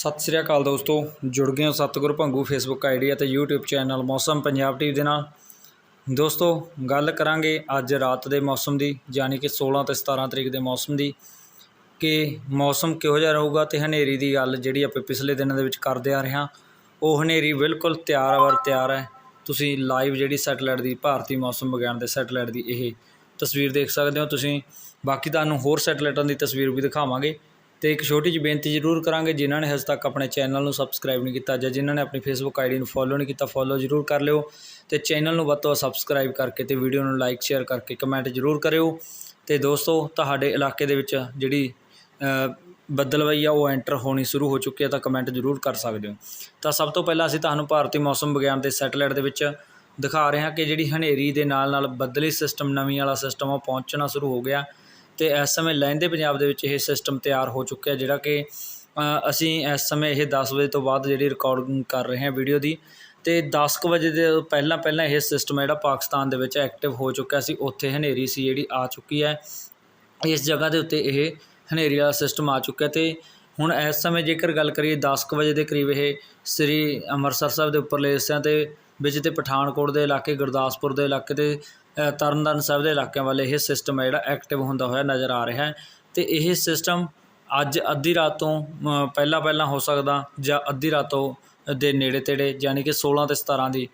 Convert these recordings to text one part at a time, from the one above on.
ਸਤਿ ਸ੍ਰੀ ਅਕਾਲ ਦੋਸਤੋ, ਜੁੜ ਗਏ ਹੋ ਸਤਿਗੁਰ ਭੰਗੂ ਫੇਸਬੁੱਕ ਆਈਡੀ ਅਤੇ YouTube ਚੈਨਲ ਮੌਸਮ ਪੰਜਾਬ ਟੀਵੀ ਦੇ ਨਾਲ। ਦੋਸਤੋ, ਗੱਲ ਕਰਾਂਗੇ ਅੱਜ ਰਾਤ ਦੇ ਮੌਸਮ ਦੀ, ਯਾਨੀ ਕਿ 16 ਤੇ 17 ਤਰੀਕ ਦੇ ਮੌਸਮ ਦੀ, ਕਿ ਮੌਸਮ ਕਿਹੋ ਜਿਹਾ ਰਹੂਗਾ ਤੇ ਹਨੇਰੀ ਦੀ ਗੱਲ ਜਿਹੜੀ ਆਪਾਂ ਪਿਛਲੇ ਦਿਨਾਂ ਦੇ ਵਿੱਚ ਕਰਦੇ ਆ ਰਹੇ ਹਾਂ, ਉਹ ਹਨੇਰੀ ਬਿਲਕੁਲ ਤਿਆਰ ਵਰ ਤਿਆਰ ਹੈ। ਤੁਸੀਂ ਲਾਈਵ ਜਿਹੜੀ ਸੈਟਲਾਈਟ ਦੀ, ਭਾਰਤੀ ਮੌਸਮ ਵਿਗਿਆਨ ਦੇ ਸੈਟਲਾਈਟ ਦੀ ਇਹ ਤਸਵੀਰ ਦੇਖ ਸਕਦੇ ਹੋ। ਤੁਸੀਂ ਬਾਕੀ ਤੁਹਾਨੂੰ ਹੋਰ ਸੈਟਲਾਈਟਾਂ ਦੀ ਤਸਵੀਰ ਵੀ ਦਿਖਾਵਾਂਗੇ। ਅਤੇ ਇੱਕ ਛੋਟੀ ਜਿਹੀ ਬੇਨਤੀ ਜ਼ਰੂਰ ਕਰਾਂਗੇ ਜਿਨ੍ਹਾਂ ਨੇ ਹਜੇ ਤੱਕ ਆਪਣੇ ਚੈਨਲ ਨੂੰ ਸਬਸਕ੍ਰਾਈਬ ਨਹੀਂ ਕੀਤਾ ਜਾਂ ਜਿਨ੍ਹਾਂ ਨੇ ਆਪਣੀ ਫੇਸਬੁੱਕ ਆਈਡੀ ਨੂੰ ਫੋਲੋ ਨਹੀਂ ਕੀਤਾ ਫੋਲੋ ਜ਼ਰੂਰ ਕਰ ਲਿਓ ਅਤੇ ਚੈਨਲ ਨੂੰ ਵੱਧ ਤੋਂ ਵੱਧ ਸਬਸਕ੍ਰਾਈਬ ਕਰਕੇ ਅਤੇ ਵੀਡੀਓ ਨੂੰ ਲਾਈਕ ਸ਼ੇਅਰ ਕਰਕੇ ਕਮੈਂਟ ਜ਼ਰੂਰ ਕਰਿਓ। ਅਤੇ ਦੋਸਤੋ ਤੁਹਾਡੇ ਇਲਾਕੇ ਦੇ ਵਿੱਚ ਜਿਹੜੀ ਅ, ਆ ਉਹ ਐਂਟਰ ਹੋਣੀ ਸ਼ੁਰੂ ਹੋ ਚੁੱਕੀ ਹੈ ਤਾਂ ਕਮੈਂਟ ਜ਼ਰੂਰ ਕਰ ਸਕਦੇ ਹੋ। ਤਾਂ ਸਭ ਤੋਂ ਪਹਿਲਾਂ ਅਸੀਂ ਤੁਹਾਨੂੰ ਭਾਰਤੀ ਮੌਸਮ ਵਿਗਿਆਨ ਦੇ ਸੈਟਲਾਈਟ ਦੇ ਵਿੱਚ ਦਿਖਾ ਰਹੇ ਹਾਂ ਕਿ ਜਿਹੜੀ ਹਨੇਰੀ ਦੇ ਨਾਲ ਨਾਲ ਬੱਦਲੀ ਸਿਸਟਮ ਨਵੀਂ ਵਾਲਾ ਸਿਸਟਮ ਉਹ ਪਹੁੰਚਣਾ ਸ਼ੁਰੂ ਹੋ ਗਿਆ। ਤੇ ਇਸ ਸਮੇਂ ਲਹਿੰਦੇ ਪੰਜਾਬ ਦੇ ਵਿੱਚ ਇਹ ਸਿਸਟਮ ਤਿਆਰ ਹੋ ਚੁੱਕਿਆ ਜਿਹੜਾ ਕਿ ਅਸੀਂ ਇਸ ਸਮੇਂ ਇਹ ਦਸ ਵਜੇ ਤੋਂ ਬਾਅਦ ਜਿਹੜੀ ਰਿਕਾਰਡਿੰਗ ਕਰ ਰਹੇ ਹਾਂ ਵੀਡੀਓ ਦੀ। ਅਤੇ ਦਸ ਕੁ ਵਜੇ ਦੇ ਪਹਿਲਾਂ ਪਹਿਲਾਂ ਇਹ ਸਿਸਟਮ ਜਿਹੜਾ ਪਾਕਿਸਤਾਨ ਦੇ ਵਿੱਚ ਐਕਟਿਵ ਹੋ ਚੁੱਕਿਆ ਸੀ, ਉੱਥੇ ਹਨੇਰੀ ਸੀ ਜਿਹੜੀ ਆ ਚੁੱਕੀ ਹੈ। ਇਸ ਜਗ੍ਹਾ ਦੇ ਉੱਤੇ ਇਹ ਹਨੇਰੀ ਵਾਲਾ ਸਿਸਟਮ ਆ ਚੁੱਕਿਆ ਤੇ ਹੁਣ ਇਸ ਸਮੇਂ ਜੇਕਰ ਗੱਲ ਕਰੀਏ 10 ਕੁ ਵਜੇ ਦੇ ਕਰੀਬ ਇਹ ਸ੍ਰੀ ਅੰਮ੍ਰਿਤਸਰ ਸਾਹਿਬ ਦੇ ਉੱਪਰਲੇ ਹਿੱਸਿਆਂ ਤੇ ਵਿੱਚ ਤੇ ਪਠਾਨਕੋਟ ਦੇ ਇਲਾਕੇ, ਗੁਰਦਾਸਪੁਰ ਦੇ ਇਲਾਕੇ ਤੇ ਤਰਨਤਾਰਨ ਸਾਹਿਬ ਦੇ ਇਲਾਕਿਆਂ ਵੱਲ ਇਹ ਸਿਸਟਮ ਹੈ ਜਿਹੜਾ ਐਕਟਿਵ ਹੁੰਦਾ ਹੋਇਆ ਨਜ਼ਰ ਆ ਰਿਹਾ ਹੈ। ਤੇ ਇਹ ਸਿਸਟਮ ਅੱਜ ਅੱਧੀ ਰਾਤ ਤੋਂ ਪਹਿਲਾਂ ਪਹਿਲਾਂ ਹੋ ਸਕਦਾ ਜਾਂ ਅੱਧੀ ਰਾਤ ਤੋਂ ਦੇ ਨੇੜੇ ਤੇੜੇ ਯਾਨੀ ਕਿ 16 ਤੇ 17 ਦੀ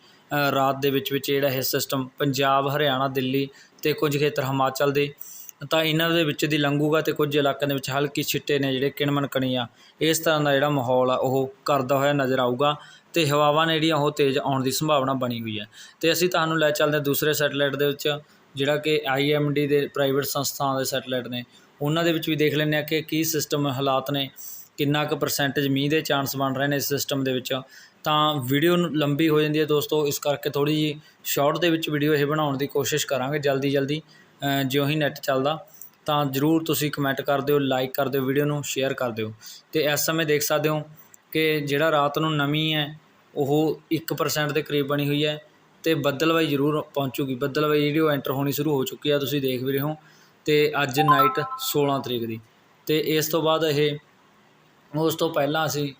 ਰਾਤ ਦੇ ਵਿੱਚ ਵਿੱਚ ਜਿਹੜਾ ਇਹ ਸਿਸਟਮ ਪੰਜਾਬ, ਹਰਿਆਣਾ, ਦਿੱਲੀ ਤੇ ਕੁਝ ਖੇਤਰ ਹਿਮਾਚਲ ਦੇ ਤਾਂ ਇਹਨਾਂ ਦੇ ਵਿੱਚ ਦੀ ਲੰਘੂਗਾ ਅਤੇ ਕੁਝ ਇਲਾਕਿਆਂ ਦੇ ਵਿੱਚ ਹਲਕੀ ਛਿੱਟੇ ਨੇ ਜਿਹੜੇ ਕਿਣਮਣ ਕਣੀਆਂ ਇਸ ਤਰ੍ਹਾਂ ਦਾ ਜਿਹੜਾ ਮਾਹੌਲ ਆ, ਉਹ ਕਰਦਾ ਹੋਇਆ ਨਜ਼ਰ ਆਊਗਾ ਅਤੇ ਹਵਾਵਾਂ ਨੇ ਜਿਹੜੀਆਂ, ਉਹ ਤੇਜ਼ ਆਉਣ ਦੀ ਸੰਭਾਵਨਾ ਬਣੀ ਹੋਈ ਹੈ। ਅਤੇ ਅਸੀਂ ਤੁਹਾਨੂੰ ਲੈ ਚੱਲਦੇ ਹਾਂ ਦੂਸਰੇ ਸੈਟਲਾਈਟ ਦੇ ਵਿੱਚ, ਜਿਹੜਾ ਕਿ ਆਈ ਐੱਮ ਡੀ ਦੇ ਪ੍ਰਾਈਵੇਟ ਸੰਸਥਾਵਾਂ ਦੇ ਸੈਟਲਾਈਟ ਨੇ। ਉਹਨਾਂ ਦੇ ਵਿੱਚ ਵੀ ਦੇਖ ਲੈਂਦੇ ਆ ਕਿ ਕੀ ਸਿਸਟਮ ਹਾਲਾਤ ਨੇ, ਕਿੰਨਾ ਕੁ ਪਰਸੈਂਟੇਜ ਮੀਂਹ ਦੇ ਚਾਂਸ ਬਣ ਰਹੇ ਨੇ ਇਸ ਸਿਸਟਮ ਦੇ ਵਿੱਚ। ਤਾਂ ਵੀਡੀਓ ਨੂੰ ਲੰਬੀ ਹੋ ਜਾਂਦੀ ਹੈ ਦੋਸਤੋ, ਇਸ ਕਰਕੇ ਥੋੜੀ ਜੀ ਸ਼ਾਰਟ ਦੇ ਵਿੱਚ ਵੀਡੀਓ ਇਹ ਬਣਾਉਣ ਦੀ ਕੋਸ਼ਿਸ਼ ਕਰਾਂਗੇ ਜਲਦੀ ਜਲਦੀ ਜਿਉਂ ਹੀ ਨੈੱਟ ਚੱਲਦਾ, ਤਾਂ ਜਰੂਰ ਤੁਸੀਂ ਕਮੈਂਟ ਕਰ ਦਿਓ ਲਾਈਕ ਕਰ ਦਿਓ ਵੀਡੀਓ ਨੂੰ ਸ਼ੇਅਰ ਕਰ ਦਿਓ। ਅਤੇ ਇਸ ਸਮੇਂ ਦੇਖ ਸਕਦੇ ਹੋ ਕਿ ਜਿਹੜਾ ਰਾਤ ਨੂੰ ਨਮੀ ਹੈ, ਉਹ 1% ਦੇ ਕਰੀਬ ਬਣੀ ਹੋਈ ਹੈ ਅਤੇ ਬੱਦਲਵਾਈ ਜ਼ਰੂਰ ਪਹੁੰਚੂਗੀ। ਬੱਦਲਵਾਈ ਜਿਹੜੀ ਉਹ ਐਂਟਰ ਹੋਣੀ ਸ਼ੁਰੂ ਹੋ ਚੁੱਕੀ ਆ ਤੁਸੀਂ ਦੇਖ ਵੀ ਰਹੇ ਹੋ। ਅਤੇ ਅੱਜ ਨਾਈਟ 16 ਤਰੀਕ ਦੀ। ਅਤੇ ਇਸ ਤੋਂ ਬਾਅਦ ਇਹ, ਉਸ ਤੋਂ ਪਹਿਲਾਂ ਅਸੀਂ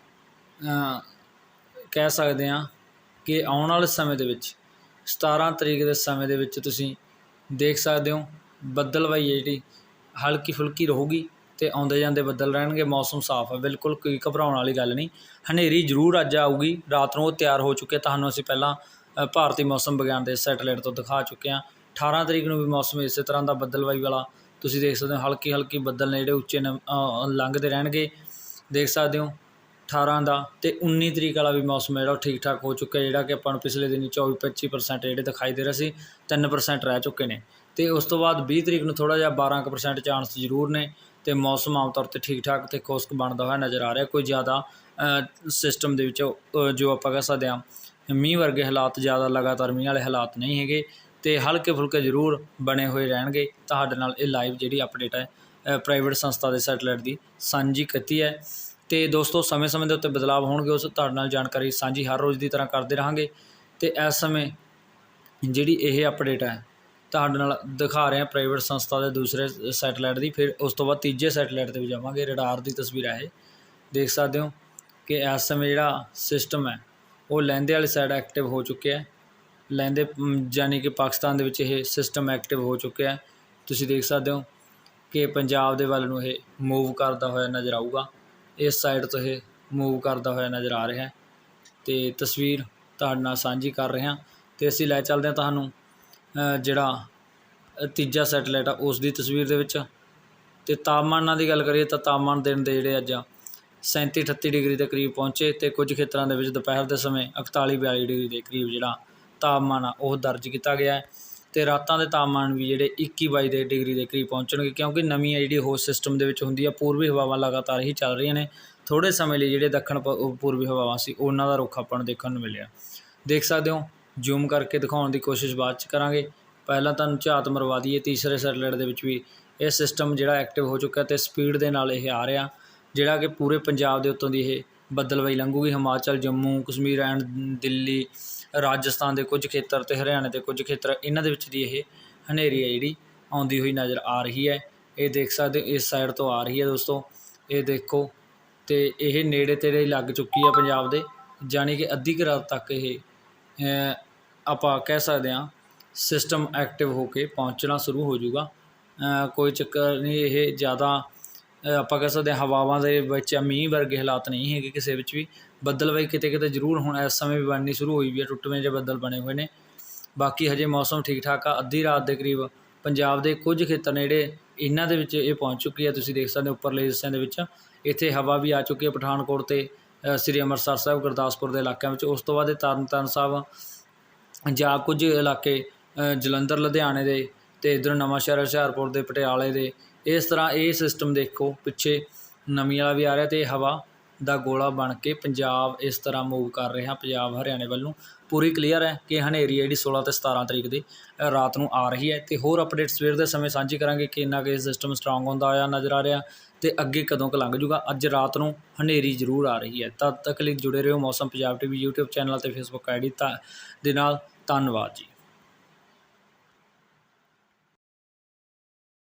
ਕਹਿ ਸਕਦੇ ਹਾਂ ਕਿ ਆਉਣ ਵਾਲੇ ਸਮੇਂ ਦੇ ਵਿੱਚ 17 ਤਰੀਕ ਦੇ ਸਮੇਂ ਦੇ ਵਿੱਚ ਤੁਸੀਂ ਦੇਖ ਸਕਦੇ ਹੋ ਬੱਦਲਵਾਈ ਹੈ ਜਿਹੜੀ, ਹਲਕੀ ਫੁਲਕੀ ਰਹੂਗੀ ਅਤੇ ਆਉਂਦੇ ਜਾਂਦੇ ਬੱਦਲ ਰਹਿਣਗੇ, ਮੌਸਮ ਸਾਫ਼ ਹੈ, ਬਿਲਕੁਲ ਕੋਈ ਘਬਰਾਉਣ ਵਾਲੀ ਗੱਲ ਨਹੀਂ। ਹਨੇਰੀ ਜ਼ਰੂਰ ਅੱਜ ਆਊਗੀ, ਰਾਤ ਨੂੰ ਉਹ ਤਿਆਰ ਹੋ ਚੁੱਕੇ, ਤੁਹਾਨੂੰ ਅਸੀਂ ਪਹਿਲਾਂ ਭਾਰਤੀ ਮੌਸਮ ਵਿਗਿਆਨ ਦੇ ਸੈਟੇਲਾਈਟ ਤੋਂ ਦਿਖਾ ਚੁੱਕੇ ਹਾਂ। 18 ਤਰੀਕ ਨੂੰ ਵੀ ਮੌਸਮ ਇਸੇ ਤਰ੍ਹਾਂ ਦਾ ਬੱਦਲਵਾਈ ਵਾਲਾ, ਤੁਸੀਂ ਦੇਖ ਸਕਦੇ ਹੋ ਹਲਕੀ ਹਲਕੀ ਬੱਦਲ ਨੇ ਜਿਹੜੇ ਉੱਚੇ ਨ- ਲੰਘਦੇ ਰਹਿਣਗੇ। ਦੇਖ ਸਕਦੇ ਹੋ 18 ਦਾ ਅਤੇ ਉੱਨੀ ਤਰੀਕ ਵਾਲਾ ਵੀ ਮੌਸਮ ਜਿਹੜਾ ਉਹ ਠੀਕ ਠਾਕ ਹੋ ਚੁੱਕਿਆ, ਜਿਹੜਾ ਕਿ ਆਪਾਂ ਨੂੰ ਪਿਛਲੇ ਦਿਨੀ 24 25% ਜਿਹੜੇ ਦਿਖਾਈ ਦੇ ਰਹੇ ਸੀ, ਤਿੰਨ ਪ੍ਰਸੈਂਟ ਰਹਿ ਚੁੱਕੇ ਨੇ। ਅਤੇ ਉਸ ਤੋਂ ਬਾਅਦ ਵੀਹ ਤਰੀਕ ਨੂੰ ਥੋੜ੍ਹਾ ਜਿਹਾ 12% ਚਾਂਸ ਜ਼ਰੂਰ ਨੇ ਅਤੇ ਮੌਸਮ ਆਮ ਤੌਰ ਤੇ ਠੀਕ ਠਾਕ ਅਤੇ ਖੁਸ਼ਕ ਬਣਦਾ ਹੋਇਆ ਨਜ਼ਰ ਆ ਰਿਹਾ। ਕੋਈ ਜ਼ਿਆਦਾ ਸਿਸਟਮ ਦੇ ਵਿੱਚ ਜੋ ਆਪਾਂ ਕਹਿ ਸਕਦੇ ਹਾਂ, ਮੀਂਹ ਵਰਗੇ ਹਾਲਾਤ ਜ਼ਿਆਦਾ ਲਗਾਤਾਰ ਮੀਂਹ ਵਾਲੇ ਹਾਲਾਤ ਨਹੀਂ ਹੈਗੇ ਅਤੇ ਹਲਕੇ ਫੁਲਕੇ ਜ਼ਰੂਰ ਬਣੇ ਹੋਏ ਰਹਿਣਗੇ। ਤੁਹਾਡੇ ਨਾਲ ਇਹ ਲਾਈਵ ਜਿਹੜੀ ਅਪਡੇਟ ਹੈ ਪ੍ਰਾਈਵੇਟ ਸੰਸਥਾ ਦੇ ਸੈਟੇਲਾਈਟ ਦੀ ਸਾਂਝੀ ਕੀਤੀ ਹੈ। ਤੇ ਦੋਸਤੋ ਸਮੇਂ-ਸਮੇਂ ਦੇ ਉੱਤੇ ਬਦਲਾਅ ਹੋਣਗੇ ਉਸ ਤੁਹਾਡੇ ਨਾਲ ਜਾਣਕਾਰੀ ਸਾਂਝੀ ਹਰ ਰੋਜ਼ ਦੀ ਤਰ੍ਹਾਂ ਕਰਦੇ ਰਹਾਂਗੇ। ਤੇ ਇਸ ਸਮੇਂ ਜਿਹੜੀ ਇਹ ਅਪਡੇਟ ਹੈ ਤੁਹਾਡੇ ਨਾਲ ਦਿਖਾ ਰਹੇ ਹਾਂ ਪ੍ਰਾਈਵੇਟ ਸੰਸਥਾ ਦੇ ਦੂਸਰੇ ਸੈਟੇਲਾਈਟ ਦੀ ਫਿਰ ਉਸ ਤੋਂ ਬਾਅਦ ਤੀਜੇ ਸੈਟੇਲਾਈਟ ਤੇ ਵੀ ਜਾਵਾਂਗੇ ਰਡਾਰ ਦੀ ਤਸਵੀਰ ਹੈ ਇਹ। ਦੇਖ ਸਕਦੇ ਹੋ ਕਿ ਇਸ ਸਮੇਂ ਜਿਹੜਾ ਸਿਸਟਮ ਹੈ ਉਹ ਲਹਿੰਦੇ ਵਾਲੀ ਸਾਈਡ ਐਕਟਿਵ ਹੋ ਚੁੱਕਿਆ ਹੈ। ਲਹਿੰਦੇ ਅਮ, ਯਾਨੀ ਕਿ ਪਾਕਿਸਤਾਨ ਦੇ ਵਿੱਚ ਇਹ ਸਿਸਟਮ ਐਕਟਿਵ ਹੋ ਚੁੱਕਿਆ ਹੈ। ਤੁਸੀਂ ਦੇਖ ਸਕਦੇ ਹੋ ਕਿ ਪੰਜਾਬ ਦੇ ਵੱਲ ਨੂੰ ਇਹ ਮੂਵ ਕਰਦਾ ਹੋਇਆ ਨਜ਼ਰ ਆਊਗਾ। ਇਸ ਸਾਈਡ ਤੋਂ ਇਹ ਮੂਵ ਕਰਦਾ ਹੋਇਆ ਨਜ਼ਰ ਆ ਰਿਹਾ ਅਤੇ ਤਸਵੀਰ ਤੁਹਾਡੇ ਨਾਲ ਸਾਂਝੀ ਕਰ ਰਿਹਾ ਅਤੇ ਅਸੀਂ ਲੈ ਚੱਲਦੇ ਹਾਂ ਤੁਹਾਨੂੰ ਜਿਹੜਾ ਤੀਜਾ ਸੈਟੇਲਾਈਟ ਆ ਉਸ ਦੀ ਤਸਵੀਰ ਦੇ ਵਿੱਚ। ਅਤੇ ਤਾਪਮਾਨਾਂ ਦੀ ਗੱਲ ਕਰੀਏ ਤਾਂ ਤਾਪਮਾਨ ਦਿਨ ਦੇ ਜਿਹੜੇ ਅੱਜ 37 38 ਡਿਗਰੀ ਦੇ ਕਰੀਬ ਪਹੁੰਚੇ ਅਤੇ ਕੁਝ ਖੇਤਰਾਂ ਦੇ ਵਿੱਚ ਦੁਪਹਿਰ ਦੇ ਸਮੇਂ 41 42 ਡਿਗਰੀ ਦੇ ਕਰੀਬ ਜਿਹੜਾ ਤਾਪਮਾਨ ਆ, ਉਹ ਦਰਜ ਕੀਤਾ ਗਿਆ ਅਤੇ ਰਾਤਾਂ ਦੇ ਤਾਪਮਾਨ ਵੀ ਜਿਹੜੇ ਇੱਕੀ ਬਾਈ ਦੇ ਡਿਗਰੀ ਦੇ ਕਰੀਬ ਪਹੁੰਚਣਗੇ, ਕਿਉਂਕਿ ਨਵੀਂ ਹੈ ਜਿਹੜੀ ਹੋਰ ਸਿਸਟਮ ਦੇ ਵਿੱਚ ਹੁੰਦੀ ਆ ਪੂਰਬੀ ਹਵਾਵਾਂ ਲਗਾਤਾਰ ਹੀ ਚੱਲ ਰਹੀਆਂ ਨੇ। ਥੋੜ੍ਹੇ ਸਮੇਂ ਲਈ ਜਿਹੜੇ ਦੱਖਣ ਪ- ਪੂਰਬੀ ਹਵਾਵਾਂ ਸੀ, ਉਹਨਾਂ ਦਾ ਰੁੱਖ ਆਪਾਂ ਨੂੰ ਦੇਖਣ ਨੂੰ ਮਿਲਿਆ। ਦੇਖ ਸਕਦੇ ਹੋ ਜ਼ੂਮ ਕਰਕੇ ਦਿਖਾਉਣ ਦੀ ਕੋਸ਼ਿਸ਼ ਬਾਅਦ ਚ ਕਰਾਂਗੇ। ਪਹਿਲਾਂ ਤੁਹਾਨੂੰ ਝਾਤ ਮਰਵਾ ਦਈਏ, ਤੀਸਰੇ ਸੈਟੇਲਾਈਟ ਦੇ ਵਿੱਚ ਵੀ ਇਹ ਸਿਸਟਮ ਜਿਹੜਾ ਐਕਟਿਵ ਹੋ ਚੁੱਕਾ ਤੇ ਸਪੀਡ ਦੇ ਨਾਲ ਇਹ ਆ ਰਿਹਾ, ਜਿਹੜਾ ਕਿ ਪੂਰੇ ਪੰਜਾਬ ਦੇ ਉੱਤੋਂ ਦੀ ਇਹ ਬੱਦਲਵਾਈ ਲੰਘੂਗੀ। ਹਿਮਾਚਲ, ਜੰਮੂ, ਕਸ਼ਮੀਰ ਐਂਡ ਦਿੱਲੀ, ਰਾਜਸਥਾਨ ਦੇ ਕੁਝ ਖੇਤਰ ਅਤੇ ਹਰਿਆਣਾ ਦੇ ਕੁਝ ਖੇਤਰ ਇਹਨਾਂ ਦੇ ਵਿੱਚ ਦੀ ਇਹ ਹਨੇਰੀ ਹੈ ਜਿਹੜੀ ਆਉਂਦੀ ਹੋਈ ਨਜ਼ਰ ਆ ਰਹੀ ਹੈ। ਇਹ ਦੇਖ ਸਕਦੇ ਹੋ, ਇਸ ਸਾਈਡ ਤੋਂ ਆ ਰਹੀ ਹੈ ਦੋਸਤੋ। ਇਹ ਦੇਖੋ ਅਤੇ ਇਹ ਨੇੜੇ ਤੇੜੇ ਲੱਗ ਚੁੱਕੀ ਹੈ ਪੰਜਾਬ ਦੇ, ਜਾਣੀ ਕਿ ਅੱਧੀ ਕੁ ਰਾਤ ਤੱਕ ਇਹ ਆਪਾਂ ਕਹਿ ਸਕਦੇ ਹਾਂ ਸਿਸਟਮ ਐਕਟਿਵ ਹੋ ਕੇ ਪਹੁੰਚਣਾ ਸ਼ੁਰੂ ਹੋ ਜਾਊਗਾ। ਕੋਈ ਚੱਕਰ ਨਹੀਂ, ਇਹ ਜ਼ਿਆਦਾ ਆਪਾਂ ਕਹਿ ਸਕਦੇ ਹਾਂ ਹਵਾਵਾਂ ਦੇ ਵਿੱਚ ਮੀਂਹ ਵਰਗੇ ਹਾਲਾਤ ਨਹੀਂ ਹੈਗੇ ਕਿਸੇ ਵਿੱਚ ਵੀ ਬੱਦਲਵਾਈ ਕਿਤੇ ਕਿਤੇ ਜ਼ਰੂਰ ਹੁਣ ਇਸ ਸਮੇਂ ਵੀ ਬਣਨੀ ਸ਼ੁਰੂ ਹੋਈ ਵੀ ਹੈ ਟੁੱਟਵੇਂ ਜਿਹੇ ਬੱਦਲ ਬਣੇ ਹੋਏ ਨੇ। ਬਾਕੀ ਹਜੇ ਮੌਸਮ ਠੀਕ ਠਾਕ ਆ, ਅੱਧੀ ਰਾਤ ਦੇ ਕਰੀਬ ਪੰਜਾਬ ਦੇ ਕੁਝ ਖੇਤਰ ਨੇੜੇ ਇਹਨਾਂ ਦੇ ਵਿੱਚ ਇਹ ਪਹੁੰਚ ਚੁੱਕੀ ਹੈ ਤੁਸੀਂ ਦੇਖ ਸਕਦੇ ਹੋ ਉੱਪਰਲੇ ਹਿੱਸਿਆਂ ਦੇ ਵਿੱਚ। ਇੱਥੇ ਹਵਾ ਵੀ ਆ ਚੁੱਕੀ ਹੈ ਪਠਾਨਕੋਟ ਤੇ ਸ੍ਰੀ ਅੰਮ੍ਰਿਤਸਰ ਸਾਹਿਬ, ਗੁਰਦਾਸਪੁਰ ਦੇ ਇਲਾਕਿਆਂ ਵਿੱਚ। ਉਸ ਤੋਂ ਬਾਅਦ ਇਹ ਤਰਨਤਾਰਨ ਸਾਹਿਬ ਜਾਂ ਕੁਝ ਇਲਾਕੇ ਜਲੰਧਰ, ਲੁਧਿਆਣੇ ਦੇ ਤੇ ਇਧਰ ਨਵਾਂ ਸ਼ਹਿਰ ਹੁਸ਼ਿਆਰਪੁਰ ਦੇ, ਪਟਿਆਲੇ ਦੇ ਇਸ ਤਰ੍ਹਾਂ ਇਹ ਸਿਸਟਮ ਦੇਖੋ, ਪਿੱਛੇ ਨਵੀਂ ਵਾਲਾ ਵੀ ਆ ਰਿਹਾ ਤੇ ਹਵਾ ਦਾ ਗੋਲਾ ਬਣ ਕੇ ਪੰਜਾਬ ਇਸ ਤਰ੍ਹਾਂ ਮੂਵ ਕਰ ਰਿਹਾ, ਪੰਜਾਬ ਹਰਿਆਣੇ ਵੱਲ। ਨੂੰ ਪੂਰੀ ਕਲੀਅਰ ਹੈ ਕਿ ਹਨੇਰੀ ਜਿਹੜੀ 16 ਤੇ 17 ਤਰੀਕ ਦੀ ਰਾਤ ਨੂੰ ਆ ਰਹੀ ਹੈ ਤੇ ਹੋਰ ਅਪਡੇਟ ਸਵੇਰ ਦੇ ਸਮੇਂ ਸਾਂਝੀ ਕਰਾਂਗੇ ਕਿ ਇੰਨਾ ਕਿ ਸਿਸਟਮ ਸਟਰੋਂਗ ਹੁੰਦਾ ਹੋਇਆ ਨਜ਼ਰ ਆ ਰਿਹਾ ਤੇ ਅੱਗੇ ਕਦੋਂ ਕੁ ਲੰਘ ਜੂਗਾ ਅੱਜ ਰਾਤ ਨੂੰ ਹਨੇਰੀ ਜ਼ਰੂਰ ਆ ਰਹੀ ਹੈ। ਤਦ ਤੱਕ ਲਈ ਜੁੜੇ ਰਹੋ ਮੌਸਮ ਪੰਜਾਬ ਟੀਵੀ YouTube ਚੈਨਲ ਤੇ Facebook ਆਈਡੀ ਤਾਂ ਦੇ ਨਾਲ। ਧੰਨਵਾਦ ਜੀ।